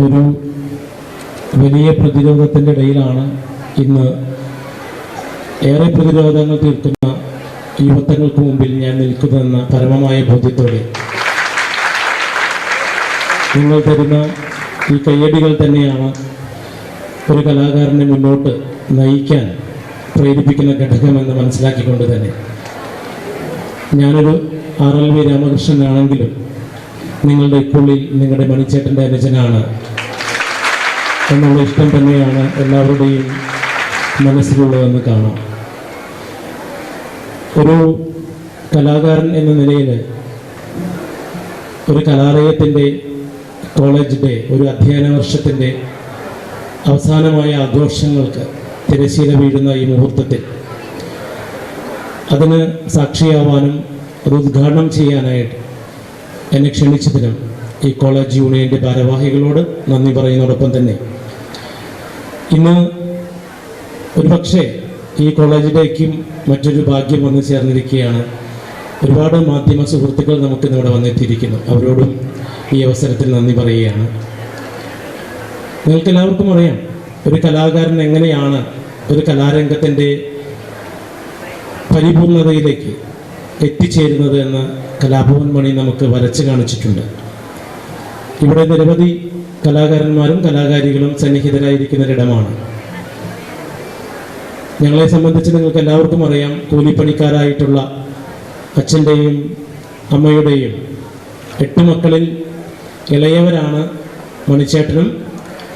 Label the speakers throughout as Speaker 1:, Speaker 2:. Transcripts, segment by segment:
Speaker 1: ഒരു വലിയ പ്രതിരോധത്തിന്റെ ഇടയിലാണ് ഇന്ന് ഏറെ പ്രതിരോധങ്ങൾ തീർക്കുന്ന യുവത്വങ്ങൾക്ക് മുമ്പിൽ ഞാൻ നിൽക്കുന്നതെന്ന പരമമായ ബോധ്യത്തോടെ നിങ്ങൾ തരുന്ന ഈ കയ്യടികൾ തന്നെയാണ് ഒരു കലാകാരനെ മുന്നോട്ട് നയിക്കാൻ പ്രേരിപ്പിക്കുന്ന ഘടകമെന്ന് മനസ്സിലാക്കിക്കൊണ്ട് തന്നെ. ഞാനൊരു ആർ എൽ വി രാമകൃഷ്ണനാണെങ്കിലും നിങ്ങളുടെ ഇക്കുള്ളിൽ നിങ്ങളുടെ മണിച്ചേട്ടന്റെ അനുജനാണ് എന്നുള്ള ഇഷ്ടം തന്നെയാണ് എല്ലാവരുടെയും മനസ്സിലുള്ളതെന്ന് കാണാം. ഒരു കലാകാരൻ എന്ന നിലയിൽ ഒരു കലാലയത്തിന്റെ കോളേജ് ഡേ ഒരു അധ്യയന വർഷത്തിന്റെ അവസാനമായ ആഘോഷങ്ങൾക്ക് തിരശ്ശീല വീഴുന്ന ഈ മുഹൂർത്തത്തിൽ അതിന് സാക്ഷിയാവാനും അത് ഉദ്ഘാടനം ചെയ്യാനായിട്ട് എന്നെ ക്ഷണിച്ചതിനും ഈ കോളേജ് യൂണിയന്റെ ഭാരവാഹികളോട് നന്ദി പറയുന്നതോടൊപ്പം തന്നെ ഇന്ന് ഒരുപക്ഷെ ഈ കോളേജിലേക്കും മറ്റൊരു ഭാഗ്യം വന്നു ചേർന്നിരിക്കുകയാണ്. ഒരുപാട് മാധ്യമ സുഹൃത്തുക്കൾ നമുക്ക് ഇന്നിവിടെ വന്നെത്തിയിരിക്കുന്നു. അവരോടും ഈ അവസരത്തിൽ നന്ദി പറയുകയാണ്. നിങ്ങൾക്ക് എല്ലാവർക്കും അറിയാം ഒരു കലാകാരൻ എങ്ങനെയാണ് ഒരു കലാരംഗത്തിന്റെ പരിപൂർണതയിലേക്ക് എത്തിച്ചേരുന്നത് എന്ന് കലാഭവൻ മണി നമുക്ക് വരച്ച് കാണിച്ചിട്ടുണ്ട്. ഇവിടെ നിരവധി കലാകാരന്മാരും കലാകാരികളും സന്നിഹിതരായിരിക്കുന്ന ഒരിടമാണ് ഞങ്ങളെ സംബന്ധിച്ച് നിങ്ങൾക്ക് എല്ലാവർക്കും അറിയാം കൂലിപ്പണിക്കാരായിട്ടുള്ള അച്ഛന്റെയും അമ്മയുടെയും എട്ട് മക്കളിൽ ഇളയവരാണ് മണിച്ചേട്ടനും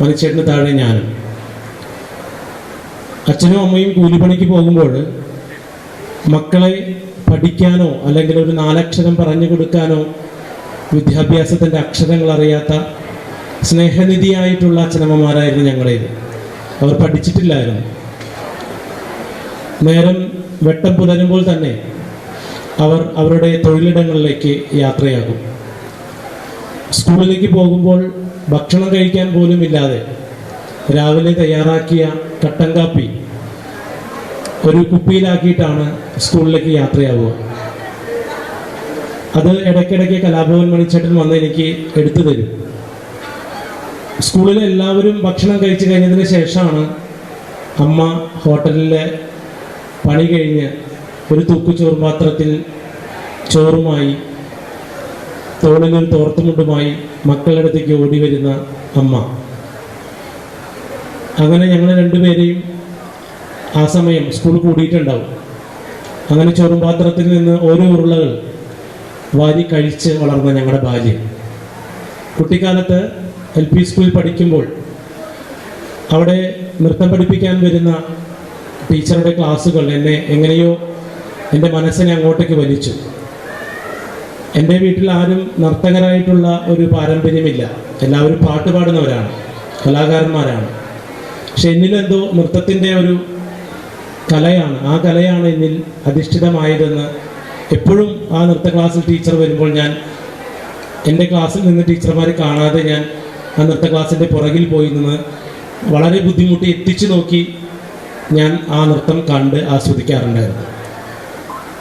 Speaker 1: മണിച്ചേട്ടന് താഴെ ഞാനും. അച്ഛനും അമ്മയും കൂലിപ്പണിക്ക് പോകുമ്പോൾ മക്കളെ പഠിക്കാനോ അല്ലെങ്കിൽ ഒരു നാലക്ഷരം പറഞ്ഞു കൊടുക്കാനോ വിദ്യാഭ്യാസത്തിന്റെ അക്ഷരങ്ങൾ അറിയാത്ത സ്നേഹനിധിയായിട്ടുള്ള അച്ഛനമ്മമാരായിരുന്നു ഞങ്ങളെ അവർ പഠിച്ചിട്ടില്ലായിരുന്നു. നേരം വെട്ടം പുലരുമ്പോൾ തന്നെ അവർ അവരുടെ തൊഴിലിടങ്ങളിലേക്ക് യാത്രയാകും. സ്കൂളിലേക്ക് പോകുമ്പോൾ ഭക്ഷണം കഴിക്കാൻ പോലും ഇല്ലാതെ രാവിലെ തയ്യാറാക്കിയ കട്ടൻ കാപ്പി ഒരു കുപ്പിയിലാക്കിയിട്ടാണ് സ്കൂളിലേക്ക് യാത്രയാവുക. അത് ഇടയ്ക്കിടയ്ക്ക് കലാഭവൻ മണിച്ചേട്ടൻ വന്ന് എനിക്ക് എടുത്തു തരും. സ്കൂളിൽ എല്ലാവരും ഭക്ഷണം കഴിച്ചു കഴിഞ്ഞതിന് ശേഷമാണ് അമ്മ ഹോട്ടലിലെ പണി കഴിഞ്ഞ് ഒരു തൂക്കു ചോറ് പാത്രത്തിൽ ചോറുമായി തോളിലൊരു തോർത്തുമുണ്ടുമായി മക്കളുടെ അടുത്തേക്ക് ഓടി വരുന്ന അമ്മ. അങ്ങനെ ഞങ്ങൾ രണ്ടുപേരെയും ആ സമയം സ്കൂൾ കൂടിയിട്ടുണ്ടാവും. അങ്ങനെ ചോറും പാത്രത്തിൽ നിന്ന് ഓരോ ഉരുളകൾ വാരി കഴിച്ച് വളർന്ന ഞങ്ങളുടെ ബാല്യം കുട്ടിക്കാലത്ത് എൽ പി സ്കൂളിൽ പഠിക്കുമ്പോൾ അവിടെ നൃത്തം പഠിപ്പിക്കാൻ വരുന്ന ടീച്ചറുടെ ക്ലാസ്സുകൾ എന്നെ എങ്ങനെയോ എന്റെ മനസ്സിനെ അങ്ങോട്ടേക്ക് വലിച്ചു. എന്റെ വീട്ടിൽ ആരും നർത്തകരായിട്ടുള്ള ഒരു പാരമ്പര്യമില്ല. എല്ലാവരും പാട്ട് പാടുന്നവരാണ് കലാകാരന്മാരാണ്. പക്ഷെ എന്നിലെന്തോ നൃത്തത്തിന്റെ ഒരു കലയാണ് ആ കലയാണ് എന്നിൽ അധിഷ്ഠിതമായതെന്ന് എപ്പോഴും ആ നൃത്ത ക്ലാസ്സിൽ ടീച്ചർ വരുമ്പോൾ ഞാൻ എന്റെ ക്ലാസ്സിൽ നിന്ന് ടീച്ചർമാർ കാണാതെ ഞാൻ ആ നൃത്ത ക്ലാസ്സിന്റെ പുറകിൽ പോയി നിന്ന് വളരെ ബുദ്ധിമുട്ടി എത്തിച്ചു നോക്കി ഞാൻ ആ നൃത്തം കണ്ട് ആസ്വദിക്കാറുണ്ടായിരുന്നു.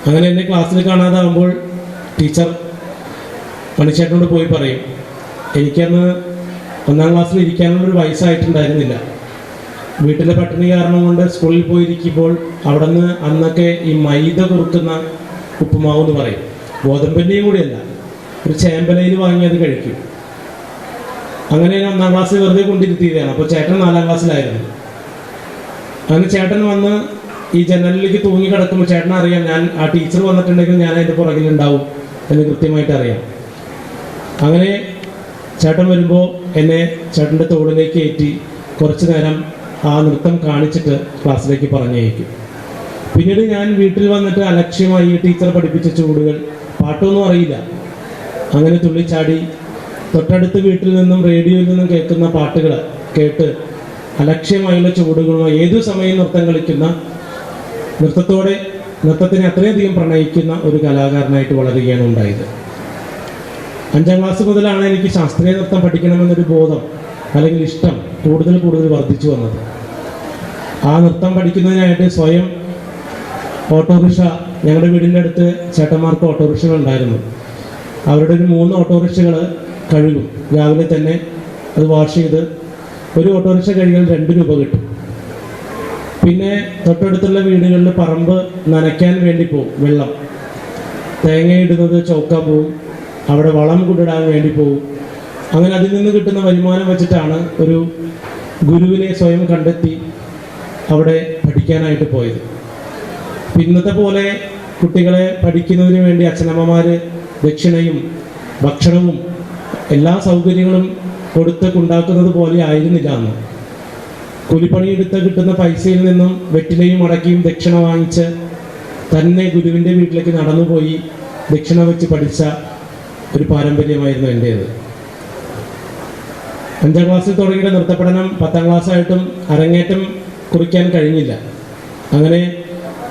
Speaker 1: അങ്ങനെ എന്നെ ക്ലാസ്സിൽ കാണാതാകുമ്പോൾ ടീച്ചർ മണിച്ചേട്ടനോട് പോയി പറയും എനിക്കന്ന് ഒന്നാം ക്ലാസ്സിൽ ഇരിക്കാനുള്ള ഇരിക്കാനുള്ളൊരു വയസ്സായിട്ടുണ്ടായിരുന്നില്ല. വീട്ടിലെ പട്ടിണി കാരണം കൊണ്ട് സ്കൂളിൽ പോയിരിക്കുമ്പോൾ അവിടെ നിന്ന് അന്നൊക്കെ ഈ മൈദ കുറുക്കുന്ന ഉപ്പുമാവ് എന്ന് പറയും. ഗോതമ്പന്റെയും കൂടിയല്ല ഒരു ചേമ്പലയിൽ വാങ്ങി അത് കഴിക്കും. അങ്ങനെ ഞാൻ ഒന്നാം ക്ലാസ്സിൽ വെറുതെ കൊണ്ടിരുത്തിയതാണ്. അപ്പോൾ ചേട്ടൻ നാലാം ക്ലാസ്സിലായിരുന്നു. അങ്ങനെ ചേട്ടൻ വന്ന് ഈ ജനലിലേക്ക് തൂങ്ങി കിടക്കുമ്പോൾ ചേട്ടൻ അറിയാം ഞാൻ ആ ടീച്ചർ വന്നിട്ടുണ്ടെങ്കിൽ ഞാൻ അതിന്റെ പുറകിലുണ്ടാവും എന്ന് കൃത്യമായിട്ട് അറിയാം. അങ്ങനെ ചേട്ടൻ വരുമ്പോൾ എന്നെ ചേട്ടന്റെ തോളിലേക്ക് ഏറ്റി കുറച്ചു നേരം ആ നൃത്തം കാണിച്ചിട്ട് ക്ലാസ്സിലേക്ക് പറഞ്ഞയക്കും. പിന്നീട് ഞാൻ വീട്ടിൽ വന്നിട്ട് അലക്ഷ്യമായി ടീച്ചർ പഠിപ്പിച്ച ചൂടുകൾ പാട്ടൊന്നും അറിയില്ല. അങ്ങനെ തുള്ളിച്ചാടി തൊട്ടടുത്ത് വീട്ടിൽ നിന്നും റേഡിയോയിൽ നിന്നും കേൾക്കുന്ന പാട്ടുകൾ കേട്ട് അലക്ഷ്യമായുള്ള ചുവടുകളോ ഏതു സമയം നൃത്തം കളിക്കുന്ന നൃത്തത്തോടെ നൃത്തത്തിനെ അത്രയധികം പ്രണയിക്കുന്ന ഒരു കലാകാരനായിട്ട് വളരുകയാണ് ഉണ്ടായത്. അഞ്ചാം ക്ലാസ് മുതലാണ് എനിക്ക് ശാസ്ത്രീയ നൃത്തം പഠിക്കണമെന്നൊരു ബോധം അല്ലെങ്കിൽ ഇഷ്ടം കൂടുതൽ കൂടുതൽ വർദ്ധിച്ചു വന്നത്. ആ നൃത്തം പഠിക്കുന്നതിനായിട്ട് സ്വയം ഓട്ടോറിക്ഷ ഞങ്ങളുടെ വീടിന്റെ അടുത്ത് ചേട്ടന്മാർക്ക് ഓട്ടോറിക്ഷകൾ ഉണ്ടായിരുന്നു അവരുടെ ഒരു മൂന്ന് ഓട്ടോറിക്ഷകൾ കഴുകും രാവിലെ തന്നെ അത് വാഷ് ചെയ്ത് ഒരു ഓട്ടോറിക്ഷ കഴുകിയാൽ രണ്ട് രൂപ കിട്ടും. പിന്നെ തൊട്ടടുത്തുള്ള വീടുകളിൽ പറമ്പ് നനയ്ക്കാൻ വേണ്ടി പോകും വെള്ളം. തേങ്ങയിടുന്നത് ചോക്ക പോവും അവിടെ വളം കൊണ്ടിടാൻ വേണ്ടി പോവും. അങ്ങനെ അതിൽ നിന്ന് കിട്ടുന്ന വരുമാനം വെച്ചിട്ടാണ് ഒരു ഗുരുവിനെ സ്വയം കണ്ടെത്തി അവിടെ പഠിക്കാനായിട്ട് പോയത്. ഇന്നത്തെ പോലെ കുട്ടികളെ പഠിക്കുന്നതിന് വേണ്ടി അച്ഛനമ്മമാർ ദക്ഷിണയും ഭക്ഷണവും എല്ലാ സൗകര്യങ്ങളും കൊടുത്ത് ഉണ്ടാക്കുന്നത് പോലെ ആയിരുന്നില്ല അന്ന്. കൂലിപ്പണിയെടുത്ത് കിട്ടുന്ന പൈസയിൽ നിന്നും വെറ്റിലയും മുടക്കിയും ദക്ഷിണ വാങ്ങിച്ച് തന്നെ ഗുരുവിന്റെ വീട്ടിലേക്ക് നടന്നുപോയി ദക്ഷിണ വെച്ച് പഠിച്ച ഒരു പാരമ്പര്യമായിരുന്നു എന്റേത്. അഞ്ചാം ക്ലാസ്സിൽ തുടങ്ങിയ നൃത്തപഠനം പത്താം ക്ലാസ്സായിട്ടും അരങ്ങേറ്റം കുറിക്കാൻ കഴിഞ്ഞില്ല. അങ്ങനെ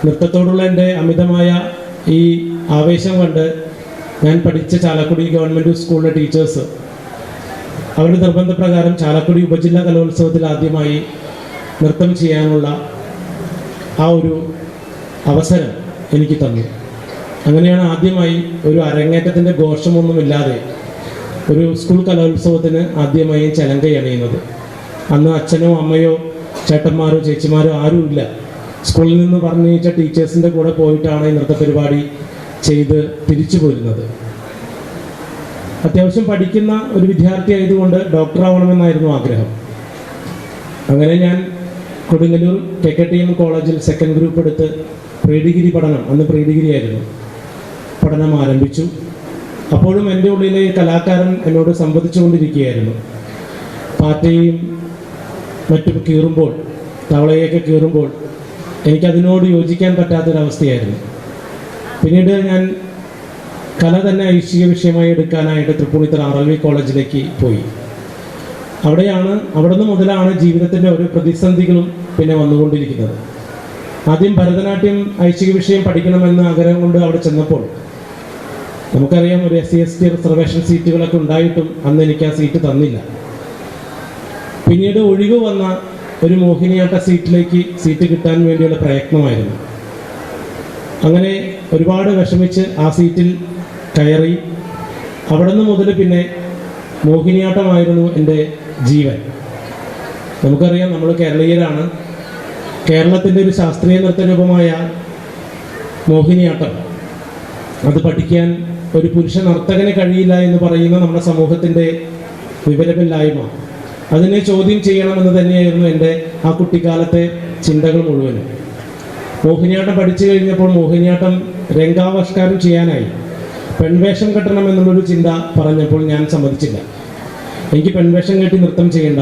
Speaker 1: നൃത്തത്തോടുള്ള എന്റെ അമിതമായ ഈ ആവേശം കണ്ട് ഞാൻ പഠിച്ച ചാലക്കുടി ഗവൺമെന്റ് സ്കൂളിലെ ടീച്ചേഴ്സ്. അവരുടെ നിർബന്ധപ്രകാരം ചാലക്കുടി ഉപജില്ലാ കലോത്സവത്തിൽ ആദ്യമായി നൃത്തം ചെയ്യാനുള്ള ആ ഒരു അവസരം എനിക്ക് തന്നു. അങ്ങനെയാണ് ആദ്യമായി ഒരു അരങ്ങേറ്റത്തിന്റെ ഘോഷമൊന്നുമില്ലാതെ ഒരു സ്കൂൾ കലോത്സവത്തിന് ആദ്യമായി ചലങ്ക അണിയുന്നത്. അന്ന് അച്ഛനോ അമ്മയോ ചേട്ടന്മാരോ ചേച്ചിമാരോ ആരുമില്ല. സ്കൂളിൽ നിന്ന് പറഞ്ഞയച്ച ടീച്ചേഴ്സിന്റെ കൂടെ പോയിട്ടാണ് ഈ നൃത്ത പരിപാടി ചെയ്ത് തിരിച്ചു പോരുന്നത്. അത്യാവശ്യം പഠിക്കുന്ന ഒരു വിദ്യാർത്ഥി ആയതുകൊണ്ട് ഡോക്ടർ ആവണമെന്നായിരുന്നു ആഗ്രഹം. അങ്ങനെ ഞാൻ Kodungallur K K T M കോളേജിൽ സെക്കൻഡ് ഗ്രൂപ്പ് എടുത്ത് പ്രീ ഡിഗ്രി പഠനം അന്ന് പ്രീ ഡിഗ്രി ആയിരുന്നു. പഠനം ആരംഭിച്ചു. അപ്പോഴും എന്റെ ഉള്ളിലെ കലാകാരൻ എന്നോട് സംവദിച്ചുകൊണ്ടിരിക്കുകയായിരുന്നു. പാറ്റയും മറ്റും കീറുമ്പോൾ തവളയൊക്കെ കീറുമ്പോൾ എനിക്കതിനോട് യോജിക്കാൻ പറ്റാത്തൊരവസ്ഥയായിരുന്നു. പിന്നീട് ഞാൻ കല തന്നെ ഐച്ഛിക വിഷയമായി എടുക്കാനായിട്ട് തൃപ്പൂണിത്തറ ആർ എൽ വി കോളേജിലേക്ക് പോയി. അവിടെയാണ് അവിടെ നിന്ന് മുതലാണ് ജീവിതത്തിന്റെ ഓരോ പ്രതിസന്ധികളും പിന്നെ വന്നുകൊണ്ടിരിക്കുന്നത്. ആദ്യം ഭരതനാട്യം ഐച്ഛിക വിഷയം പഠിക്കണമെന്ന് ആഗ്രഹം കൊണ്ട് അവിടെ ചെന്നപ്പോൾ നമുക്കറിയാം ഒരു S C S T reservation സീറ്റുകളൊക്കെ ഉണ്ടായിട്ടും അന്ന് എനിക്ക് ആ സീറ്റ് തന്നില്ല. പിന്നീട് ഒഴിവ് വന്ന ഒരു മോഹിനിയാട്ട സീറ്റിലേക്ക് സീറ്റ് കിട്ടാൻ വേണ്ടിയുള്ള പ്രയത്നമായിരുന്നു. അങ്ങനെ ഒരുപാട് വിഷമിച്ച് ആ സീറ്റിൽ കയറി. അവിടെ നിന്ന് മുതൽ പിന്നെ മോഹിനിയാട്ടമായിരുന്നു എന്റെ ജീവൻ. നമുക്കറിയാം നമ്മൾ കേരളീയരാണ്. കേരളത്തിന്റെ ഒരു ശാസ്ത്രീയ നൃത്തരൂപമായ മോഹിനിയാട്ടം. അത് പഠിക്കാൻ ഒരു പുരുഷ നർത്തകന് കഴിയില്ല എന്ന് പറയുന്ന നമ്മുടെ സമൂഹത്തിന്റെ വിവരമില്ലായ്മ. അതിനെ ചോദ്യം ചെയ്യണമെന്ന് തന്നെയായിരുന്നു എന്റെ ആ കുട്ടിക്കാലത്തെ ചിന്തകൾ മുഴുവനും. മോഹിനിയാട്ടം പഠിച്ചു കഴിഞ്ഞപ്പോൾ മോഹിനിയാട്ടം രംഗാവിഷ്കാരം ചെയ്യാനായി പെൺവേഷം കെട്ടണം എന്നുള്ളൊരു ചിന്ത പറഞ്ഞപ്പോൾ ഞാൻ സമ്മതിച്ചില്ല. എനിക്ക് പെൺവേഷം കെട്ടി നൃത്തം ചെയ്യേണ്ട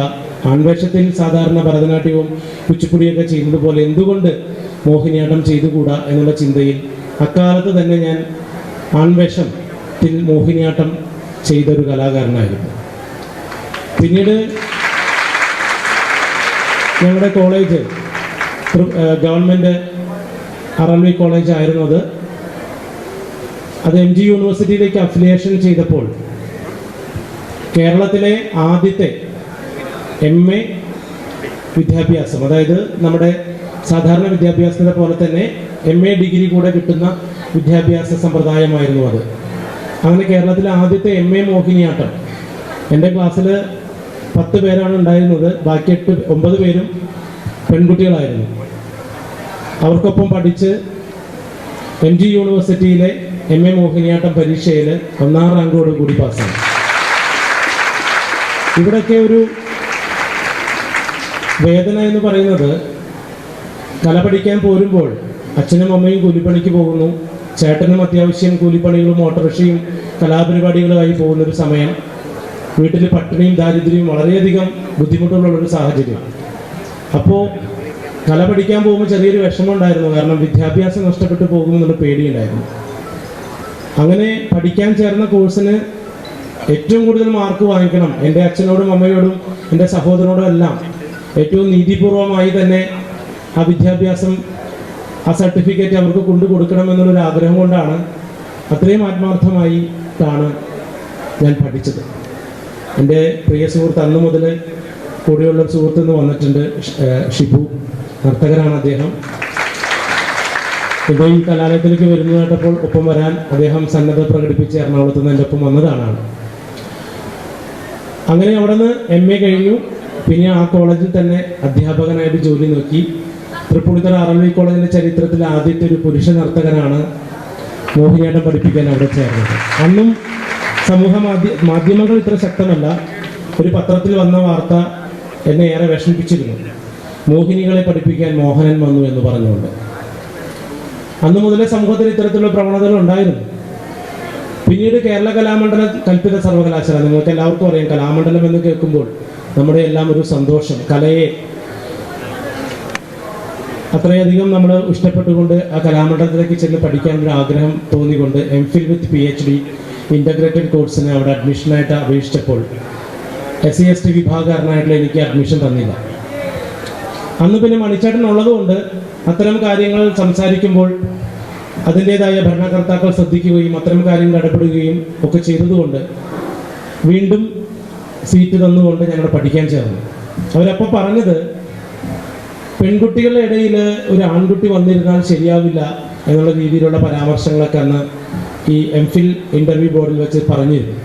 Speaker 1: ആൺവേഷത്തിൽ സാധാരണ ഭരതനാട്യവും കുച്ചിപ്പുടിയൊക്കെ ചെയ്യുന്നത് പോലെ എന്തുകൊണ്ട് മോഹിനിയാട്ടം ചെയ്തുകൂടാ എന്നുള്ള ചിന്തയിൽ അക്കാലത്ത് തന്നെ ഞാൻ ആൺവേഷത്തിൽ മോഹിനിയാട്ടം ചെയ്തൊരു കലാകാരനായിരുന്നു. പിന്നീട് ഞങ്ങളുടെ college government R L V college ആയിരുന്നു അത്. അത് എം ജി യൂണിവേഴ്സിറ്റിയിലേക്ക് അഫിലിയേഷൻ ചെയ്തപ്പോൾ കേരളത്തിലെ ആദ്യത്തെ എം എ വിദ്യാഭ്യാസം അതായത് നമ്മുടെ സാധാരണ വിദ്യാഭ്യാസത്തിനെ പോലെ തന്നെ എം എ ഡിഗ്രി കൂടെ കിട്ടുന്ന വിദ്യാഭ്യാസ സമ്പ്രദായമായിരുന്നു അത്. അങ്ങനെ കേരളത്തിലെ ആദ്യത്തെ എം എ മോഹിനിയാട്ടം. എന്റെ ക്ലാസ്സിൽ പത്ത് പേരാണ് ഉണ്ടായിരുന്നത് ബാക്കി എട്ട് ഒമ്പത് പേരും പെൺകുട്ടികളായിരുന്നു. അവർക്കൊപ്പം പഠിച്ച് എം ജി യൂണിവേഴ്സിറ്റിയിലെ എം എ മോഹിനിയാട്ടം പരീക്ഷയിൽ ഒന്നാം റാങ്കോട് കൂടി പാസ്സായി. ഇവിടൊക്കെ ഒരു വേദന എന്ന് പറയുന്നത് കല പഠിക്കാൻ പോരുമ്പോൾ അച്ഛനും അമ്മയും കൂലിപ്പണിക്ക് പോകുന്നു ചേട്ടനും അത്യാവശ്യം കൂലിപ്പണികളും ഓട്ടോറിക്ഷയും കലാപരിപാടികളുമായി പോകുന്നൊരു സമയം. വീട്ടിൽ പട്ടിണിയും ദാരിദ്ര്യവും വളരെയധികം ബുദ്ധിമുട്ടുള്ളൊരു സാഹചര്യം. അപ്പോൾ കല പഠിക്കാൻ പോകുമ്പോൾ ചെറിയൊരു വിഷമം ഉണ്ടായിരുന്നു കാരണം വിദ്യാഭ്യാസം നഷ്ടപ്പെട്ടു പോകുമെന്നുള്ള പേടിയുണ്ടായിരുന്നു. അങ്ങനെ പഠിക്കാൻ ചേർന്ന കോഴ്സിന് ഏറ്റവും കൂടുതൽ മാർക്ക് വാങ്ങിക്കണം. എന്റെ അച്ഛനോടും അമ്മയോടും എന്റെ സഹോദരനോടും എല്ലാം. ഏറ്റവും നീതിപൂർവമായി തന്നെ ആ വിദ്യാഭ്യാസം ആ സർട്ടിഫിക്കറ്റ് അവർക്ക് കൊണ്ടു കൊടുക്കണം എന്നുള്ളൊരു ആഗ്രഹം കൊണ്ടാണ് അത്രയും ആത്മാർത്ഥമായിട്ടാണ് ഞാൻ പഠിച്ചത്. എന്റെ പ്രിയ സുഹൃത്ത് അന്ന് മുതൽ കൂടെയുള്ള സുഹൃത്ത് ഇന്ന് വന്നിട്ടുണ്ട് ഷിബു നർത്തകനാണ് അദ്ദേഹം. ഇപ്പോൾ ഈ കലാലയത്തിലേക്ക് വരുന്നതായിട്ടപ്പോൾ ഒപ്പം വരാൻ അദ്ദേഹം സന്നദ്ധ പ്രകടിപ്പിച്ച് എറണാകുളത്ത് നിന്ന് എന്റെ ഒപ്പം വന്നതാണ്. അങ്ങനെ അവിടെ നിന്ന് എം എ കഴിഞ്ഞു. പിന്നെ ആ കോളേജിൽ തന്നെ അധ്യാപകനായിട്ട് ജോലി നോക്കി. തൃപ്പൂണിത്തറ എൽ കോളേജിന്റെ ചരിത്രത്തിലെ ആദ്യത്തെ ഒരു പുരുഷ നർത്തകനാണ് മോഹിനിയാട്ടം പഠിപ്പിക്കാൻ അവിടെ ചേർന്നത്. അന്നും സമൂഹ മാധ്യ മാധ്യമങ്ങൾ ഇത്ര ശക്തമല്ല. ഒരു പത്രത്തിൽ വന്ന വാർത്ത എന്നെ ഏറെ വിഷമിപ്പിച്ചിരുന്നു. മോഹിനികളെ പഠിപ്പിക്കാൻ മോഹനൻ വന്നു എന്ന് പറഞ്ഞുകൊണ്ട്. അന്ന് മുതലേ സമൂഹത്തിൽ ഇത്തരത്തിലുള്ള പ്രവണതകൾ ഉണ്ടായിരുന്നു. പിന്നീട് കേരള കലാമണ്ഡലം കൽപ്പിത സർവകലാശാല നിങ്ങൾക്ക് എല്ലാവർക്കും അറിയാം കലാമണ്ഡലം എന്ന് കേൾക്കുമ്പോൾ നമ്മുടെ എല്ലാം ഒരു സന്തോഷം കലയെ. അത്രയധികം നമ്മൾ ഇഷ്ടപ്പെട്ടുകൊണ്ട് ആ കലാമണ്ഡലത്തിലേക്ക് ചെന്ന് പഠിക്കാൻ ഒരു ആഗ്രഹം തോന്നിക്കൊണ്ട് M Phil with P H D integrated കോഴ്സിന് അവിടെ അഡ്മിഷനായിട്ട് അപേക്ഷിച്ചപ്പോൾ എസ് സി എസ് ടി വിഭാഗക്കാരനായിട്ടുള്ള എനിക്ക് അഡ്മിഷൻ തന്നില്ല. അന്ന് പിന്നെ മണിച്ചേട്ടൻ ഉള്ളതുകൊണ്ട് അത്തരം കാര്യങ്ങൾ സംസാരിക്കുമ്പോൾ അതിന്റെതായ ഭരണകർത്താക്കൾ ശ്രദ്ധിക്കുകയും അത്തരം കാര്യങ്ങൾ ഇടപെടുകയും ഒക്കെ ചെയ്തതുകൊണ്ട് വീണ്ടും സീറ്റ് തന്നുകൊണ്ട് ഞങ്ങൾ പഠിക്കാൻ ചേർന്നു. അവരപ്പോൾ പറഞ്ഞത് പെൺകുട്ടികളുടെ ഇടയിൽ ഒരു ആൺകുട്ടി വന്നിരുന്നാൽ ശരിയാവില്ല എന്നുള്ള രീതിയിലുള്ള പരാമർശങ്ങളൊക്കെ അന്ന് ഈ എം ഫിൽ ഇന്റർവ്യൂ ബോർഡിൽ വെച്ച് പറഞ്ഞിരുന്നു.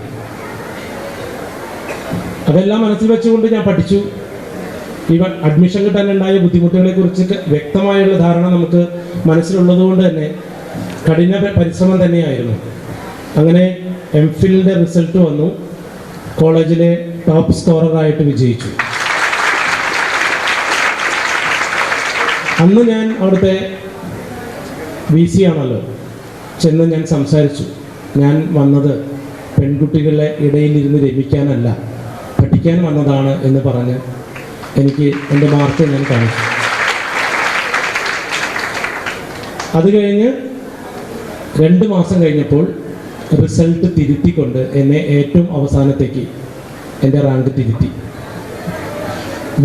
Speaker 1: അതെല്ലാം മനസ്സിൽ വെച്ചുകൊണ്ട് ഞാൻ പഠിച്ചു. ഈ അഡ്മിഷൻ കിട്ടാനുണ്ടായ ബുദ്ധിമുട്ടുകളെ കുറിച്ച് വ്യക്തമായുള്ള ധാരണ നമുക്ക് മനസ്സിലുള്ളത് കൊണ്ട് തന്നെ കഠിന പരിശ്രമം തന്നെയായിരുന്നു. അങ്ങനെ എം ഫിലിന്റെ റിസൾട്ട് വന്നു. കോളേജിലെ ടോപ്പ് സ്കോററായിട്ട് വിജയിച്ചു. അന്ന് ഞാൻ അവിടുത്തെ വി സി ആണല്ലോ. ചെന്ന് ഞാൻ സംസാരിച്ചു. ഞാൻ വന്നത് പെൺകുട്ടികളുടെ ഇടയിലിരുന്ന് രമിക്കാനല്ല പഠിക്കാൻ വന്നതാണ് എന്ന് പറഞ്ഞ് എനിക്ക് എന്റെ മാർക്ക് ഞാൻ കാണിച്ചു. അത് കഴിഞ്ഞ് രണ്ട് മാസം കഴിഞ്ഞപ്പോൾ റിസൾട്ട് തിരുത്തിക്കൊണ്ട് എന്നെ ഏറ്റവും അവസാനത്തേക്ക് എന്റെ റാങ്ക് തിരുത്തി.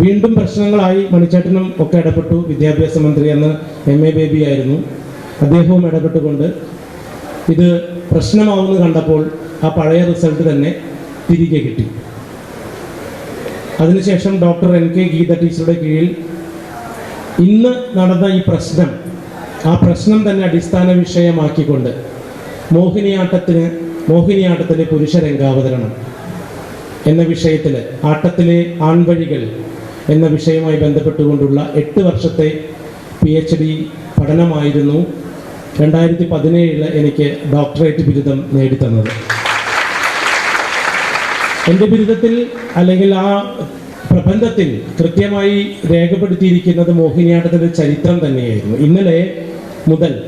Speaker 1: വീണ്ടും പ്രശ്നങ്ങളായി മണിച്ചേട്ടനും ഒക്കെ ഇടപെട്ടു. വിദ്യാഭ്യാസ മന്ത്രി അന്ന് എം എ ബേബി ആയിരുന്നു. അദ്ദേഹവും ഇടപെട്ടുകൊണ്ട് ഇത് പ്രശ്നമാവുമെന്ന് കണ്ടപ്പോൾ ആ പഴയ റിസൾട്ട് തന്നെ തിരികെ കിട്ടി. അതിനുശേഷം ഡോക്ടർ എൻ കെ ഗീത ടീച്ചറുടെ കീഴിൽ ഇന്ന് നടന്ന ഈ പ്രശ്നം ആ പ്രശ്നം തന്നെ അടിസ്ഥാന വിഷയമാക്കിക്കൊണ്ട് മോഹിനിയാട്ടത്തിന് മോഹിനിയാട്ടത്തിലെ പുരുഷ രംഗാവതരണം എന്ന വിഷയത്തിൽ ആട്ടത്തിലെ ആൺവഴികൾ എന്ന വിഷയവുമായി ബന്ധപ്പെട്ടുകൊണ്ടുള്ള എട്ട് വർഷത്തെ പി എച്ച് ഡി പഠനമായിരുന്നു രണ്ടായിരത്തി പതിനേഴിൽ എനിക്ക് ഡോക്ടറേറ്റ് ബിരുദം നേടിത്തന്നത്. എന്റെ ബിരുദത്തിൽ അല്ലെങ്കിൽ ആ പ്രബന്ധത്തിൽ കൃത്യമായി രേഖപ്പെടുത്തിയിരിക്കുന്നത് മോഹിനിയാട്ടത്തിന്റെ ചരിത്രം തന്നെയായിരുന്നു. ഇന്നലെ മുതൽ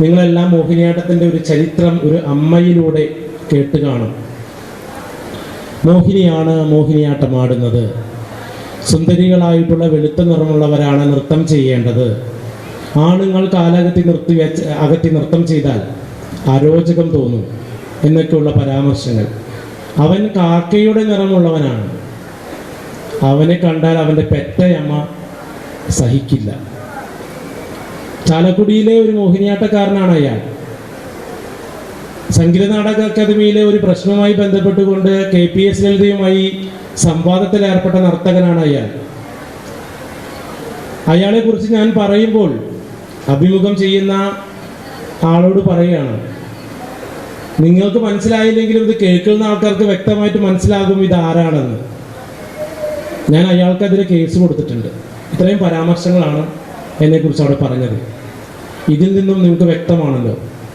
Speaker 1: നിങ്ങളെല്ലാം മോഹിനിയാട്ടത്തിന്റെ ഒരു ചരിത്രം ഒരു അമ്മയിലൂടെ കേട്ട് കാണും. മോഹിനിയാണ് മോഹിനിയാട്ടം ആടുന്നത്. സുന്ദരികളായിട്ടുള്ള വെളുത്ത നിറമുള്ളവരാണ് നൃത്തം ചെയ്യേണ്ടത്. ആണുങ്ങൾ കാലകത്തി നിർത്തി വെച്ച് അകറ്റി നൃത്തം ചെയ്താൽ അരോചകം തോന്നും എന്നൊക്കെയുള്ള പരാമർശങ്ങൾ. അവൻ കാക്കയുടെ നിറമുള്ളവനാണ്. അവനെ കണ്ടാൽ അവന്റെ പെറ്റയമ്മ സഹിക്കില്ല. ചാലക്കുടിയിലെ ഒരു മോഹിനിയാട്ടക്കാരനാണ് അയാൾ. സംഗീത നാടക അക്കാദമിയിലെ ഒരു പ്രശ്നവുമായി ബന്ധപ്പെട്ടുകൊണ്ട് കെ പി എസ് ലളിതയുമായി സംവാദത്തിൽ ഏർപ്പെട്ട നർത്തകനാണ് അയാൾ. അയാളെ കുറിച്ച് ഞാൻ പറയുമ്പോൾ അഭിമുഖം ചെയ്യുന്ന ആളോട് പറയുകയാണ് നിങ്ങൾക്ക് മനസ്സിലായില്ലെങ്കിലും ഇത് കേൾക്കുന്ന ആൾക്കാർക്ക് വ്യക്തമായിട്ട് മനസ്സിലാകും ഇത് ആരാണെന്ന്. ഞാൻ അയാൾക്കെതിരെ കേസ് കൊടുത്തിട്ടുണ്ട്. ഇത്രയും പരാമർശങ്ങളാണ് എന്നെക്കുറിച്ച് അവിടെ പറഞ്ഞത്. ഇതിൽ നിന്നും നിങ്ങൾക്ക് വ്യക്തമാണല്ലോ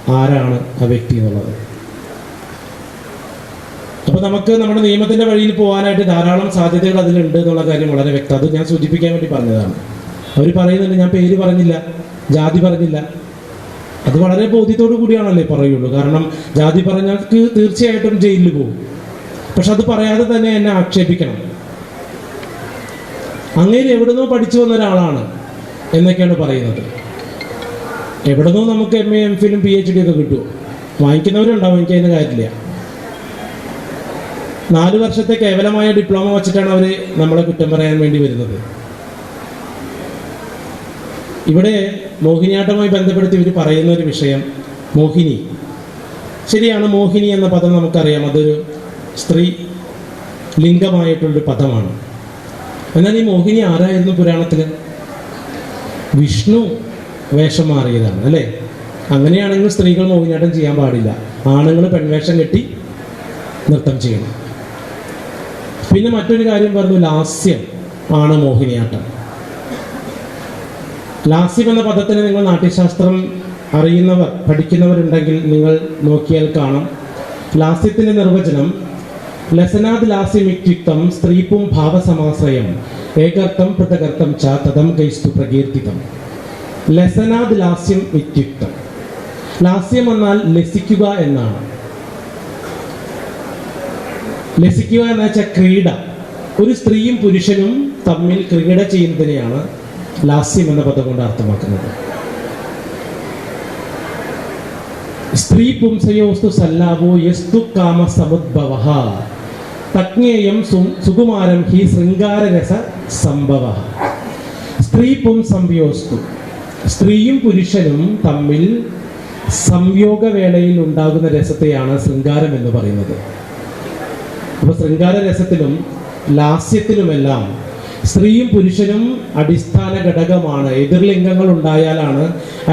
Speaker 1: ആരാണ് ആ വ്യക്തി എന്നുള്ളത്. അപ്പോൾ നമുക്ക് നമ്മുടെ നിയമത്തിന്റെ വഴിയിൽ പോകാനായിട്ട് ധാരാളം സാധ്യതകൾ അതിലുണ്ട് എന്നുള്ള കാര്യം വളരെ വ്യക്തം. അത് ഞാൻ സൂചിപ്പിക്കാൻ വേണ്ടി പറഞ്ഞതാണ്. അവർ പറയുന്നുണ്ട് ഞാൻ പേര് പറഞ്ഞില്ല ജാതി പറഞ്ഞില്ല അത് വളരെ ബോധ്യത്തോടു കൂടിയാണല്ലേ പറയുള്ളൂ. കാരണം ജാതി പറഞ്ഞാൽക്ക് തീർച്ചയായിട്ടും ജയിലിൽ പോകും. പക്ഷെ അത് പറയാതെ തന്നെ എന്നെ ആക്ഷേപിക്കണം. അങ്ങനെ എവിടുന്നോ പഠിച്ചു വന്ന ഒരാളാണ് എന്നൊക്കെയാണ് പറയുന്നത്. എവിടുന്നോ നമുക്ക് എം എ എം ഫിലും പി എച്ച് ഡി ഒക്കെ കിട്ടുമോ വാങ്ങിക്കുന്നവരുണ്ടാവും എനിക്ക് അതിന്റെ കാര്യമില്ല. നാല് വർഷത്തെ കേവലമായ ഡിപ്ലോമ വച്ചിട്ടാണ് അവർ നമ്മളെ കുറ്റം പറയാൻ വേണ്ടി വരുന്നത്. ഇവിടെ മോഹിനിയാട്ടവുമായി ബന്ധപ്പെടുത്തി ഇവർ പറയുന്ന ഒരു വിഷയം മോഹിനി. ശരിയാണ് മോഹിനി എന്ന പദം നമുക്കറിയാം. അതൊരു സ്ത്രീ ലിംഗമായിട്ടുള്ളൊരു പദമാണ്. എന്നാൽ ഈ മോഹിനി ആരായിരുന്നു പുരാണത്തിൽ വിഷ്ണു വേഷം മാറിയതാണ് അല്ലേ? അങ്ങനെയാണെങ്കിൽ സ്ത്രീകൾ മോഹിനിയാട്ടം ചെയ്യാൻ പാടില്ല. ആണുങ്ങൾ പെൺവേഷം കെട്ടി നൃത്തം ചെയ്യണം. പിന്നെ മറ്റൊരു കാര്യം പറഞ്ഞു ലാസ്യം ആണ് മോഹിനിയാട്ടം. ലാസ്യം എന്ന പദത്തിന് നിങ്ങൾ നാട്യശാസ്ത്രം അറിയുന്നവർ പഠിക്കുന്നവരുണ്ടെങ്കിൽ നിങ്ങൾ നോക്കിയാൽ കാണാം. ലാസ്യത്തിന്റെ നിർവചനം ലസനാദ് ലാസ്യമിത്യുക്തം സ്ത്രീപ്പും ഭാവസമാശ്രയം ഏകർത്ഥം പൃഥകർത്ഥം ച തഥം കൈസ്തു പ്രകീർത്തിതം. ലസനാദ് ലാസ്യം ഇത്യുക്തം. ലാസ്യം എന്നാൽ ലസിക്കുക എന്നാണ്. ലസിക്കുക എന്ന് വെച്ചാൽ ക്രീഡ. ഒരു സ്ത്രീയും പുരുഷനും തമ്മിൽ ക്രീഡ ചെയ്യുന്നതിനെയാണ് ലാസ്യം എന്ന പദം കൊണ്ട് അർത്ഥമാക്കുന്നത്. സ്ത്രീ പുംസയോസ്തു സല്ലാവോ യസ്തു കാമ സമുദ്ഭവ. തജ്ഞേയം സുകുമാരം ഹി ശൃംഗാരരസ സംഭവ. സ്ത്രീ പും സംയോസ്തു സ്ത്രീയും പുരുഷനും തമ്മിൽ സംയോഗവേളയിൽ ഉണ്ടാകുന്ന രസത്തെയാണ് ശൃംഗാരം എന്ന് പറയുന്നത്. അപ്പൊ ശൃംഗാര രസത്തിലും ലാസ്യത്തിലുമെല്ലാം സ്ത്രീയും പുരുഷനും അടിസ്ഥാന ഘടകമാണ്. എതിർലിംഗങ്ങൾ ഉണ്ടായാലാണ്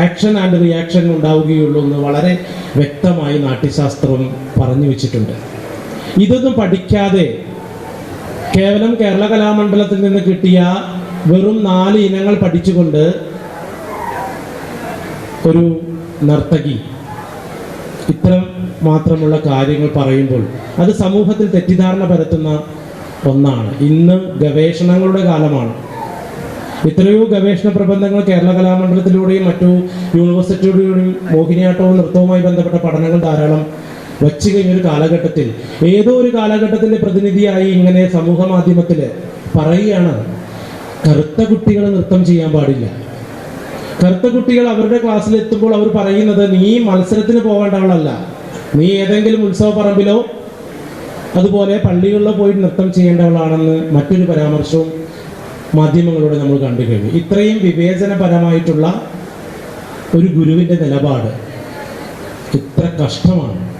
Speaker 1: ആക്ഷൻ ആൻഡ് റിയാക്ഷൻ ഉണ്ടാവുകയുള്ളൂ എന്ന് വളരെ വ്യക്തമായി നാട്യശാസ്ത്രം പറഞ്ഞു വെച്ചിട്ടുണ്ട്. ഇതൊന്നും പഠിക്കാതെ കേവലം കേരള കലാമണ്ഡലത്തിൽ നിന്ന് കിട്ടിയ വെറും നാല് ഇനങ്ങൾ പഠിച്ചുകൊണ്ട് ഒരു നർത്തകി ഇത്തരം മാത്രമുള്ള കാര്യങ്ങൾ പറയുമ്പോൾ അത് സമൂഹത്തിൽ തെറ്റിദ്ധാരണ പരത്തുന്ന ഒന്നാണ്. ഇന്ന് ഗവേഷണങ്ങളുടെ കാലമാണ്. എത്രയോ ഗവേഷണ പ്രബന്ധങ്ങൾ കേരള കലാമണ്ഡലത്തിലൂടെയും മറ്റു യൂണിവേഴ്സിറ്റിയുടെയും മോഹിനിയാട്ടവും നൃത്തവുമായി ബന്ധപ്പെട്ട പഠനങ്ങൾ ധാരാളം വച്ചു കഴിഞ്ഞൊരു കാലഘട്ടത്തിൽ. ഏതോ ഒരു കാലഘട്ടത്തിന്റെ പ്രതിനിധിയായി ഇങ്ങനെ സമൂഹ മാധ്യമത്തിൽ പറയുകയാണ്. കറുത്ത കുട്ടികൾ നൃത്തം ചെയ്യാൻ പാടില്ല. കറുത്ത കുട്ടികൾ അവരുടെ ക്ലാസ്സിൽ എത്തുമ്പോൾ അവർ പറയുന്നത് നീ മത്സരത്തിന് പോകേണ്ടവളല്ല നീ ഏതെങ്കിലും ഉത്സവ പറമ്പിലോ അതുപോലെ പള്ളികളിൽ പോയി നൃത്തം ചെയ്യേണ്ടവളാണെന്ന് മറ്റൊരു പരാമർശവും മാധ്യമങ്ങളിലൂടെ നമ്മൾ കണ്ടു കഴിഞ്ഞു. ഇത്രയും വിവേചനപരമായിട്ടുള്ള ഒരു ഗുരുവിന്റെ നിലപാട് ഇത്ര കഷ്ടമാണ്.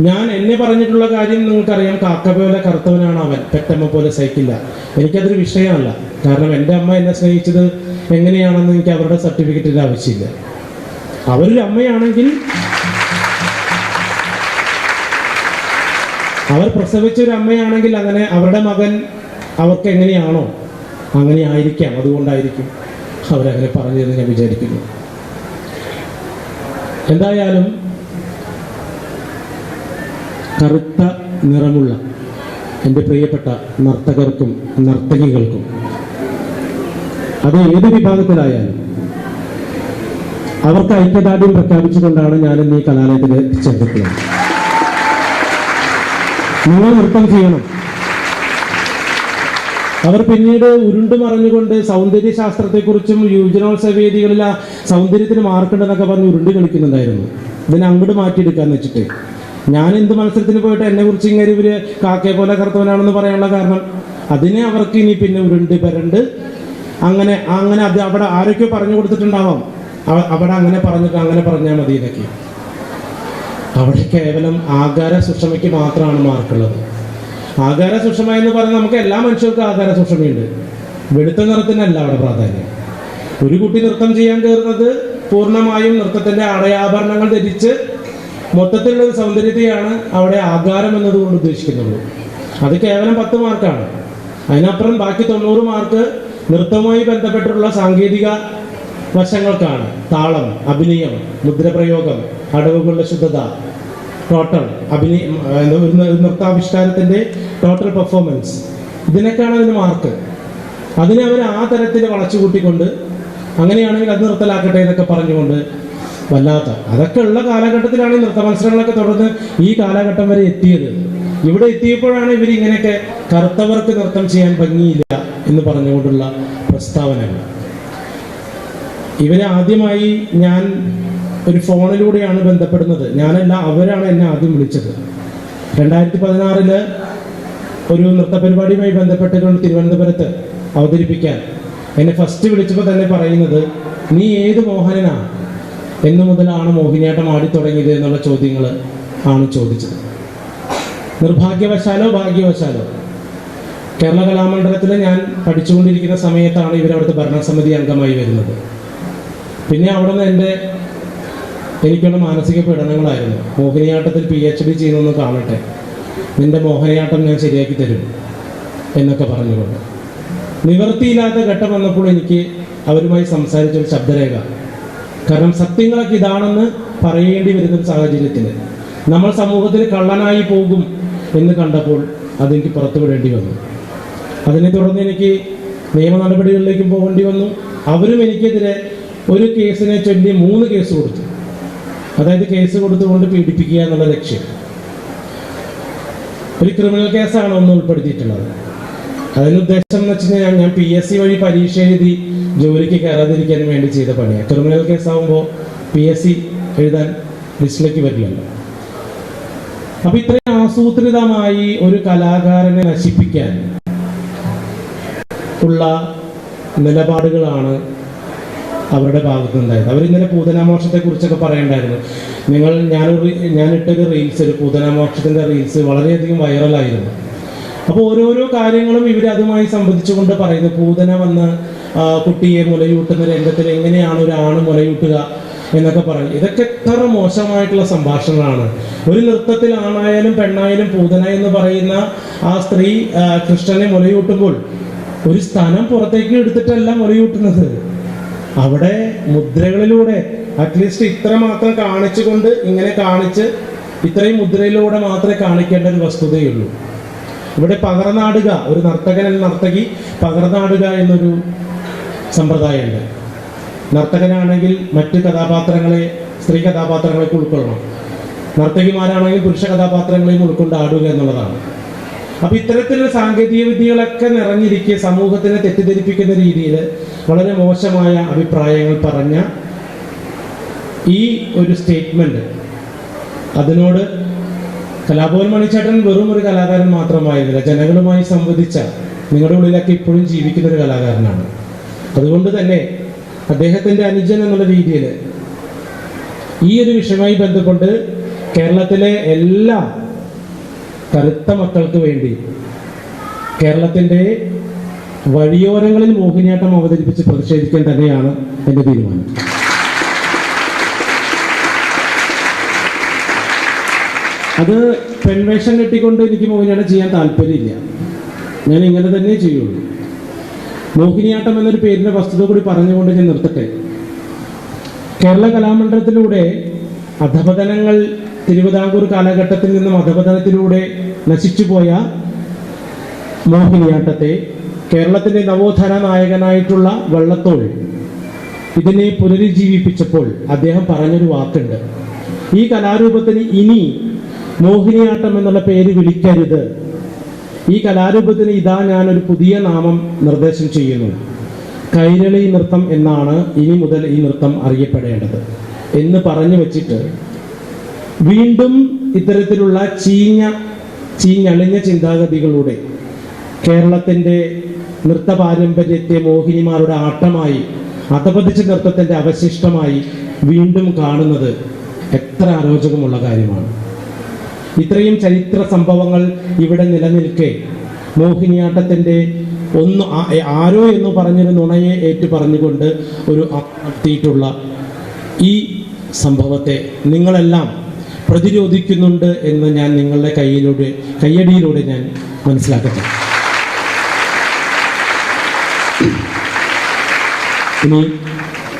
Speaker 1: ഞാൻ എന്നെ പറഞ്ഞിട്ടുള്ള കാര്യം നിങ്ങൾക്കറിയാം. കാക്ക പോലെ കറുത്തവനാണ് അവൻ. പെറ്റമ്മ പോലെ സഹിക്കില്ല. എനിക്കതൊരു വിഷയമല്ല. കാരണം എന്റെ അമ്മ എന്നെ സ്നേഹിച്ചത് എങ്ങനെയാണെന്ന് എനിക്ക് അവരുടെ സർട്ടിഫിക്കറ്റിന്റെ ആവശ്യമില്ല. അവരൊരു അമ്മയാണെങ്കിൽ അവർ പ്രസവിച്ച ഒരു അമ്മയാണെങ്കിൽ അങ്ങനെ അവരുടെ മകൻ അവർക്ക് എങ്ങനെയാണോ അങ്ങനെ ആയിരിക്കാം. അതുകൊണ്ടായിരിക്കും അവരങ്ങനെ പറഞ്ഞതെന്ന് ഞാൻ വിചാരിക്കുന്നു. എന്തായാലും കറുത്ത നിറമുള്ള എന്റെ പ്രിയപ്പെട്ട നർത്തകർക്കും നർത്തകികൾക്കും അത് ഏത് വിഭാഗത്തിലായാലും അവർക്ക് ഐക്യദാർഢ്യം പ്രഖ്യാപിച്ചുകൊണ്ടാണ് ഞാൻ ഈ കലാലയത്തിൽ എത്തിച്ചേർന്നിട്ടുള്ളത് നിങ്ങൾ നൃത്തം ചെയ്യണം. അവർ പിന്നീട് ഉരുണ്ടു മറഞ്ഞുകൊണ്ട് സൗന്ദര്യ ശാസ്ത്രത്തെക്കുറിച്ചും യുവജനോത്സവ വേദികളിൽ ആ സൗന്ദര്യത്തിന് മാർക്കുണ്ടെന്നൊക്കെ പറഞ്ഞ് ഉരുണ്ട് കളിക്കുന്നുണ്ടായിരുന്നു. ഇതിനെ അങ്ങോട്ട് മാറ്റിയെടുക്കാന്ന് വെച്ചിട്ട്. ഞാൻ എന്ത് മത്സരത്തിന് പോയിട്ട് എന്നെ കുറിച്ച് ഇങ്ങനെ ഇവർ കാക്കയെ പോലെ കറുത്തവനാണെന്ന് പറയാനുള്ള കാരണം അതിനെ അവർക്ക് ഇനി പിന്നെ ഉരുണ്ട് പെരണ്ട്. അങ്ങനെ അങ്ങനെ അത് അവിടെ ആരൊക്കെ പറഞ്ഞു കൊടുത്തിട്ടുണ്ടാവാം. അവ- അവിടെ അങ്ങനെ പറഞ്ഞിട്ട് അങ്ങനെ പറഞ്ഞാൽ മതി എന്നൊക്കെ അവിടെ കേവലം ആകാര സുഷമയ്ക്ക് മാത്രമാണ് മാർക്കുള്ളത്. ആകാര സുഷമ എന്ന് പറഞ്ഞാൽ നമുക്ക് എല്ലാ മനുഷ്യർക്കും ആകാര സുഷമയുണ്ട് വെളുത്ത നിറത്തിനല്ല അവിടെ പ്രാധാന്യം. ഒരു കുട്ടി നൃത്തം ചെയ്യാൻ കയറുന്നത് പൂർണമായും നൃത്തത്തിന്റെ അടയാഭരണങ്ങൾ ധരിച്ച് മൊത്തത്തിലുള്ള സൗന്ദര്യത്തെയാണ് അവിടെ ആകാരം എന്നതുകൊണ്ട് ഉദ്ദേശിക്കുന്നത്. അത് കേവലം പത്ത് മാർക്കാണ്. അതിനപ്പുറം ബാക്കി തൊണ്ണൂറ് മാർക്ക് നൃത്തവുമായി ബന്ധപ്പെട്ടിട്ടുള്ള സാങ്കേതിക വശങ്ങൾക്കാണ് താളം അഭിനയം മുദ്രപ്രയോഗം അടവുകളുടെ ശുദ്ധത ടോട്ടൽ അഭിനയം എന്താ ഒരു ന- ഒരു നൃത്താവിഷ്കാരത്തിന്റെ ടോട്ടൽ പെർഫോമൻസ്. ഇതിനൊക്കെയാണ് അതിന് മാർക്ക്. അതിനെ അവർ ആ തരത്തിൽ വളച്ചു കൂട്ടിക്കൊണ്ട് അങ്ങനെയാണെങ്കിൽ അത് നിർത്തലാക്കട്ടെ എന്നൊക്കെ പറഞ്ഞുകൊണ്ട് വല്ലാത്ത. അതൊക്കെ ഉള്ള കാലഘട്ടത്തിലാണ് ഈ നൃത്ത മത്സരങ്ങളൊക്കെ തുടർന്ന് ഈ കാലഘട്ടം വരെ എത്തിയത്. ഇവിടെ എത്തിയപ്പോഴാണ് ഇവർ ഇങ്ങനെയൊക്കെ കറുത്തവർക്ക് നൃത്തം ചെയ്യാൻ ഭംഗിയില്ല എന്ന് പറഞ്ഞുകൊണ്ടുള്ള പ്രസ്താവനകൾ. ഇവരെ ആദ്യമായി ഞാൻ ഒരു ഫോണിലൂടെയാണ് ബന്ധപ്പെടുന്നത്. ഞാനല്ല അവരാണ് എന്നെ ആദ്യം വിളിച്ചത്. രണ്ടായിരത്തി പതിനാറിൽ ഒരു നൃത്ത പരിപാടിയുമായി ബന്ധപ്പെട്ടുകൊണ്ട് തിരുവനന്തപുരത്ത് അവതരിപ്പിക്കാൻ. എന്നെ ഫസ്റ്റ് വിളിച്ചപ്പോൾ തന്നെ പറയുന്നത് നീ ഏത് മോഹനനാ? എന്നു മുതലാണ് മോഹിനിയാട്ടം ആടി തുടങ്ങിയത് എന്നുള്ള ചോദ്യങ്ങൾ ആണ് ചോദിച്ചത്. നിർഭാഗ്യവശാലോ ഭാഗ്യവശാലോ? കേരള കലാമണ്ഡലത്തിൽ ഞാൻ പഠിച്ചുകൊണ്ടിരിക്കുന്ന സമയത്താണ് ഇവരവിടുത്തെ ഭരണസമിതി അംഗമായി വരുന്നത്. പിന്നെ അവിടുന്ന് എന്റെ എനിക്കുള്ള മാനസിക പീഡനങ്ങളായിരുന്നു. മോഹിനിയാട്ടത്തിൽ പി എച്ച് ഡി ചെയ്യുന്നൊന്ന് കാണട്ടെ. നിന്റെ മോഹിനിയാട്ടം ഞാൻ ശരിയാക്കി തരും എന്നൊക്കെ പറഞ്ഞുകൊണ്ട്. നിവൃത്തിയില്ലാത്ത ഘട്ടം വന്നപ്പോൾ എനിക്ക് അവരുമായി സംസാരിച്ച ഒരു ശബ്ദരേഖ. കാരണം സത്യങ്ങളൊക്കെ ഇതാണെന്ന് പറയേണ്ടി വരുന്ന സാഹചര്യത്തിൽ നമ്മൾ സമൂഹത്തിൽ കള്ളനായി പോകും എന്ന് കണ്ടപ്പോൾ അതെനിക്ക് പുറത്തു വിടേണ്ടി വന്നു. അതിനെ തുടർന്ന് എനിക്ക് നിയമ നടപടികളിലേക്കും പോകേണ്ടി വന്നു. അവരും എനിക്കെതിരെ ഒരു കേസിനെ ചൊല്ലി മൂന്ന് കേസ് കൊടുത്തു. അതായത് കേസ് കൊടുത്തുകൊണ്ട് പീഡിപ്പിക്കുക എന്നുള്ള ലക്ഷ്യം. ഒരു ക്രിമിനൽ കേസാണ് ഒന്ന് ഉൾപ്പെടുത്തിയിട്ടുള്ളത്. അതിന് ഉദ്ദേശം എന്ന് വെച്ച് കഴിഞ്ഞാൽ ഞാൻ പി എസ് സി വഴി പരീക്ഷ എഴുതി ജോലിക്ക് കയറാതിരിക്കാൻ വേണ്ടി ചെയ്ത പണിയാണ് ക്രിമിനൽ കേസാകുമ്പോൾ പി എസ് സി എഴുതാൻ ലിസ്റ്റിലേക്ക് വരില്ലല്ലോ. അപ്പൊ ഇത്രയും ആസൂത്രിതമായി ഒരു കലാകാരനെ നശിപ്പിക്കാൻ ഉള്ള നിലപാടുകളാണ് അവരുടെ ഭാഗത്ത് ഉണ്ടായത് അവർ ഇന്നലെ പൂതനാമോക്ഷത്തെ കുറിച്ചൊക്കെ പറയണ്ടായിരുന്നു. നിങ്ങൾ ഞാനൊരു ഞാൻ ഇട്ടൊരു റീൽസ് ഒരു പൂതനാമോക്ഷത്തിന്റെ റീൽസ് വളരെയധികം വൈറലായിരുന്നു അപ്പോൾ ഓരോരോ കാര്യങ്ങളും ഇവർ അതുമായി സംബന്ധിച്ചുകൊണ്ട് പറയുന്നു. പൂതന വന്ന് കുട്ടിയെ മുലയൂട്ടുന്ന രംഗത്തിൽ എങ്ങനെയാണ് ഒരു ആണ് മുലയൂട്ടുക എന്നൊക്കെ പറഞ്ഞു ഇതൊക്കെ എത്ര മോശമായിട്ടുള്ള സംഭാഷണങ്ങളാണ്. ഒരു നൃത്തത്തിൽ ആണായാലും പെണ്ണായാലും പൂതന എന്ന് പറയുന്ന ആ സ്ത്രീ കൃഷ്ണനെ മുലയൂട്ടുമ്പോൾ ഒരു സ്ഥാനം പുറത്തേക്ക് എടുത്തിട്ടല്ല മുലയൂട്ടുന്നത്. അവിടെ മുദ്രകളിലൂടെ അറ്റ്ലീസ്റ്റ് ഇത്ര മാത്രം കാണിച്ചുകൊണ്ട് ഇങ്ങനെ കാണിച്ച് ഇത്രയും മുദ്രയിലൂടെ മാത്രമേ കാണിക്കേണ്ട ഒരു വസ്തുതയുള്ളൂ. ഇവിടെ പകർന്നാടുക ഒരു നർത്തകൻ നർത്തകി പകർന്നാടുക എന്നൊരു സമ്പ്രദായമുണ്ട്. നർത്തകനാണെങ്കിൽ മറ്റ് കഥാപാത്രങ്ങളെ സ്ത്രീ കഥാപാത്രങ്ങളെ ഉൾക്കൊള്ളണം. നർത്തകിമാരാണെങ്കിൽ പുരുഷ കഥാപാത്രങ്ങളെയും ഉൾക്കൊണ്ട് ആടുക എന്നുള്ളതാണ്. അപ്പൊ ഇത്തരത്തിലുള്ള സാങ്കേതിക വിദ്യകളൊക്കെ നിറഞ്ഞിരിക്കെ സമൂഹത്തിനെ തെറ്റിദ്ധരിപ്പിക്കുന്ന രീതിയിൽ വളരെ മോശമായ അഭിപ്രായങ്ങൾ പറഞ്ഞ ഈ ഒരു സ്റ്റേറ്റ്മെന്റ്. അതിനോട് കലാഭവൻ മണിച്ചേട്ടൻ വെറും ഒരു കലാകാരൻ മാത്രമായിരുന്നില്ല. ജനങ്ങളുമായി സംവദിച്ച നിങ്ങളുടെ ഉള്ളിലൊക്കെ ഇപ്പോഴും ജീവിക്കുന്ന ഒരു കലാകാരനാണ്. അതുകൊണ്ട് തന്നെ അദ്ദേഹത്തിന്റെ അനുജൻ എന്നുള്ള രീതിയിൽ ഈ ഒരു വിഷയവുമായി ബന്ധപ്പെട്ട് കേരളത്തിലെ എല്ലാ കറുത്ത മക്കൾക്ക് വേണ്ടി കേരളത്തിന്റെ വഴിയോരങ്ങളിൽ മോഹിനിയാട്ടം അവതരിപ്പിച്ച് പ്രതിഷേധിക്കാൻ തന്നെയാണ് എന്റെ തീരുമാനം. അത് പെൺവേഷം കെട്ടിക്കൊണ്ട് എനിക്ക് മോഹിനിയാട്ടം ചെയ്യാൻ താല്പര്യമില്ല. ഞാൻ ഇങ്ങനെ തന്നെ ചെയ്യുള്ളൂ. മോഹിനിയാട്ടം എന്നൊരു പേരിന്റെ വസ്തുത കൂടി പറഞ്ഞുകൊണ്ട് ഞാൻ നിർത്തട്ടെ. കേരള കലാമണ്ഡലത്തിലൂടെ അധപതനങ്ങൾ തിരുവിതാംകൂർ കാലഘട്ടത്തിൽ നിന്നും മതപതനത്തിലൂടെ നശിച്ചുപോയ മോഹിനിയാട്ടത്തെ കേരളത്തിന്റെ നവോത്ഥാന നായകനായിട്ടുള്ള വള്ളത്തോൾ ഇതിനെ പുനരുജ്ജീവിപ്പിച്ചപ്പോൾ അദ്ദേഹം പറഞ്ഞൊരു വാക്കുണ്ട്. ഈ കലാരൂപത്തിന് ഇനി മോഹിനിയാട്ടം എന്നുള്ള പേര് വിളിക്കരുത്. ഈ കലാരൂപത്തിന് ഇതാ ഞാൻ ഒരു പുതിയ നാമം നിർദ്ദേശം ചെയ്യുന്നു. കൈരളി നൃത്തം എന്നാണ് ഇനി മുതൽ ഈ നൃത്തം അറിയപ്പെടേണ്ടത് എന്ന് പറഞ്ഞു വെച്ചിട്ട് വീണ്ടും ഇത്തരത്തിലുള്ള ചീഞ്ഞ ചീഞ്ഞളിഞ്ഞ ചിന്താഗതികളുടെ കേരളത്തിന്റെ നൃത്ത പാരമ്പര്യത്തെ മോഹിനിമാരുടെ ആട്ടമായി അധപതിച്ച നൃത്തത്തിന്റെ അവശിഷ്ടമായി വീണ്ടും കാണുന്നത് എത്ര അരോചകമുള്ള കാര്യമാണ്. ഇത്രയും ചരിത്ര സംഭവങ്ങൾ ഇവിടെ നിലനിൽക്കെ മോഹിനിയാട്ടത്തിന്റെ ഒന്ന് ആരോ എന്ന് പറഞ്ഞൊരു നുണയെ ഏറ്റു പറഞ്ഞുകൊണ്ട് ഒരു നടത്തിയിട്ടുള്ള ഈ സംഭവത്തെ നിങ്ങളെല്ലാം പ്രതിരോധിക്കുന്നുണ്ട് എന്ന് ഞാൻ നിങ്ങളുടെ കയ്യിലൂടെ കയ്യടിയിലൂടെ ഞാൻ മനസ്സിലാക്കട്ടെ ഇനി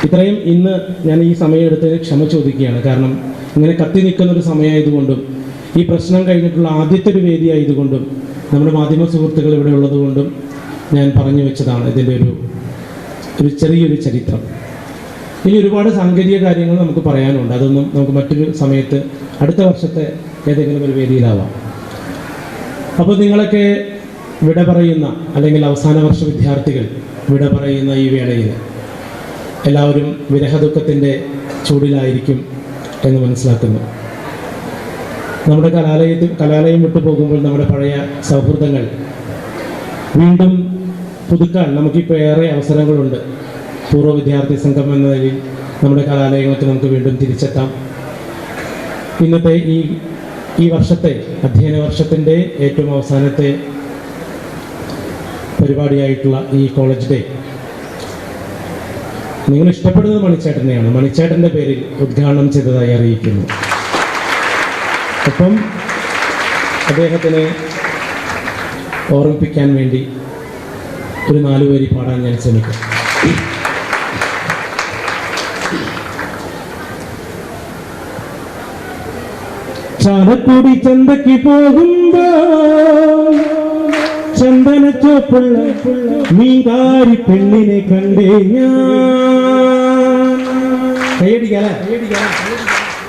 Speaker 1: ഇത്രയും ഇന്ന് ഞാൻ ഈ സമയമെടുത്ത് ക്ഷമ ചോദിക്കുകയാണ്. കാരണം ഇങ്ങനെ കത്തി നിൽക്കുന്ന ഒരു സമയമായതുകൊണ്ടും ഈ പ്രശ്നം കഴിഞ്ഞിട്ടുള്ള ആദ്യത്തെ ഒരു വേദിയായതുകൊണ്ടും നമ്മുടെ മാധ്യമ സുഹൃത്തുക്കൾ ഇവിടെ ഉള്ളതുകൊണ്ടും ഞാൻ പറഞ്ഞു വെച്ചതാണ് ഇതിന്റെ ഒരു ഒരു ചെറിയൊരു ചരിത്രം. ഇനി ഒരുപാട് സാങ്കേതിക കാര്യങ്ങൾ നമുക്ക് പറയാനുണ്ട്. അതൊന്നും നമുക്ക് മറ്റൊരു സമയത്ത് അടുത്ത വർഷത്തെ ഏതെങ്കിലും ഒരു വേദിയിലാവാം. അപ്പോൾ നിങ്ങളൊക്കെ വിട പറയുന്ന അല്ലെങ്കിൽ അവസാന വർഷ വിദ്യാർത്ഥികൾ വിട പറയുന്ന ഈ വേളയിൽ എല്ലാവരും വിരഹദുഃഖത്തിന്റെ ചൂടിലായിരിക്കും എന്ന് മനസ്സിലാക്കുന്നു. നമ്മുടെ കലാലയത്തിൽ കലാലയം വിട്ടു പോകുമ്പോൾ നമ്മുടെ പഴയ സൗഹൃദങ്ങൾ വീണ്ടും പുതുക്കാൻ നമുക്കിപ്പോൾ ഏറെ അവസരങ്ങളുണ്ട്. പൂർവ വിദ്യാർത്ഥി സംഘം എന്ന നിലയിൽ നമ്മുടെ കലാലയങ്ങൾക്ക് നമുക്ക് വീണ്ടും തിരിച്ചെത്താം. ഇന്നത്തെ ഈ ഈ വർഷത്തെ അധ്യയന വർഷത്തിന്റെ ഏറ്റവും അവസാനത്തെ പരിപാടിയായിട്ടുള്ള ഈ കോളേജ് ഡേ നിങ്ങൾ ഇഷ്ടപ്പെടുന്നത് മണിച്ചേട്ടനെയാണ്. മണിച്ചേട്ടന്റെ പേരിൽ ഉദ്ഘാടനം ചെയ്തതായി അറിയിക്കുന്നു. ഒപ്പം അദ്ദേഹത്തിനെ ഓർമ്മിപ്പിക്കാൻ വേണ്ടി ഒരു നാലുപേരി പാടാൻ ഞാൻ ശ്രമിക്കാം. ചാലക്കുടി ചന്തയ്ക്ക് പോകുമ്പോ ചന്ദനച്ചോപ്പുള്ള മീൻകാരി പെണ്ണിനെ കണ്ടേ ഞാൻ. കൈയടിക്കാല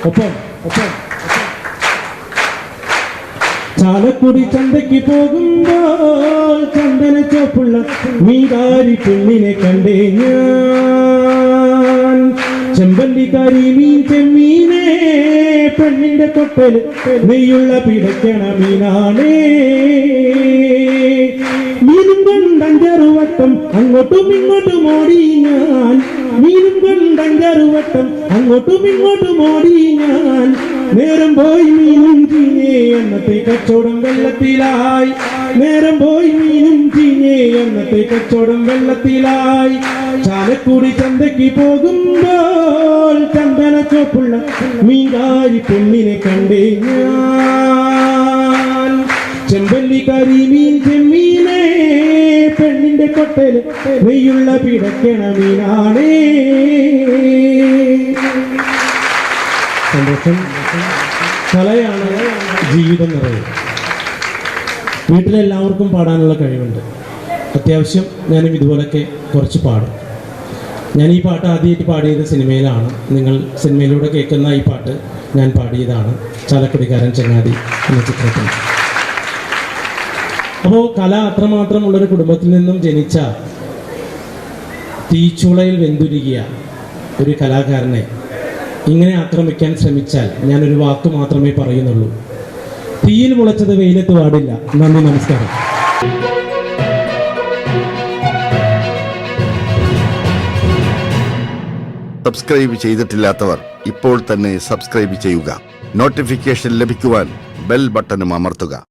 Speaker 1: ഒപ്പം ഒപ്പം. ചാലക്കുടി ചന്തയ്ക്ക് പോകുമ്പോൾ ചന്ദനച്ചോപ്പുള്ള മീൻകാരി പെണ്ണിനെ കണ്ടേ ഞാൻ. ചെമ്പല്ലിക്കാരി മീൻ ചെമ്മീനേ പെണ്ണിന്റെ കൊട്ടൽ നെയ്യുള്ള പിടയ്ക്കണ മീനാണേ. മീനും കൊണ്ടഞ്ചറുവട്ടം അങ്ങോട്ടും ഇങ്ങോട്ടും ഓടി ഞാൻ. മീനും കൊണ്ടഞ്ചറുവട്ടം അങ്ങോട്ടും ഇങ്ങോട്ടും ഓടി ഞാൻ. നേരം പോയി മീനും ചീനേ എന്നത്തെ കച്ചവടം വെള്ളത്തിലായി. നേരം പോയി മീനും ചീഞ്ഞേ എന്നത്തെ കച്ചവടം വെള്ളത്തിലായി. ചാലക്കൂടി ചന്തയ്ക്ക് പോകുമ്പോൾ ചന്ദന ചോപ്പുള്ള മീൻകാരി പെണ്ണിനെ കണ്ടേ ഞാൻ. മീൻ ചെമ്മീനെ പെണ്ണിന്റെ കൊട്ടൽ വെയ്യുള്ള പിടക്കണ മീനാണേ. സന്തോഷം. കലയാണ് ജീവിതം നിറയെ. വീട്ടിലെല്ലാവർക്കും പാടാനുള്ള കഴിവുണ്ട്. അത്യാവശ്യം ഞാനും ഇതുപോലൊക്കെ കുറച്ച് പാടും. ഞാൻ ഈ പാട്ട് ആദ്യമായിട്ട് പാടിയത് സിനിമയിലാണ്. നിങ്ങൾ സിനിമയിലൂടെ കേൾക്കുന്ന ഈ പാട്ട് ഞാൻ പാടിയതാണ്. ചാലക്കുടിക്കാരൻ ചങ്ങാതി എന്ന ചിത്രത്തിൽ. അപ്പോൾ കല അത്രമാത്രം അത്രമാത്രമുള്ളൊരു കുടുംബത്തിൽ നിന്നും ജനിച്ച തീച്ചുളയിൽ വെന്തുരുകിയ ഒരു കലാകാരനെ ഇങ്ങനെ ആക്രമിക്കാൻ ശ്രമിച്ചാൽ ഞാനൊരു വാക്ക് മാത്രമേ പറയുന്നുള്ളൂ. തീയിൽ മുളച്ചത് വെയിലത്ത് പാടില്ല. നന്ദി നമസ്കാരം.
Speaker 2: സബ്സ്ക്രൈബ് ചെയ്തിട്ടില്ലാത്തവർ ഇപ്പോൾ തന്നെ സബ്സ്ക്രൈബ് ചെയ്യുക. നോട്ടിഫിക്കേഷൻ ലഭിക്കുവാൻ ബെൽ ബട്ടണും അമർത്തുക.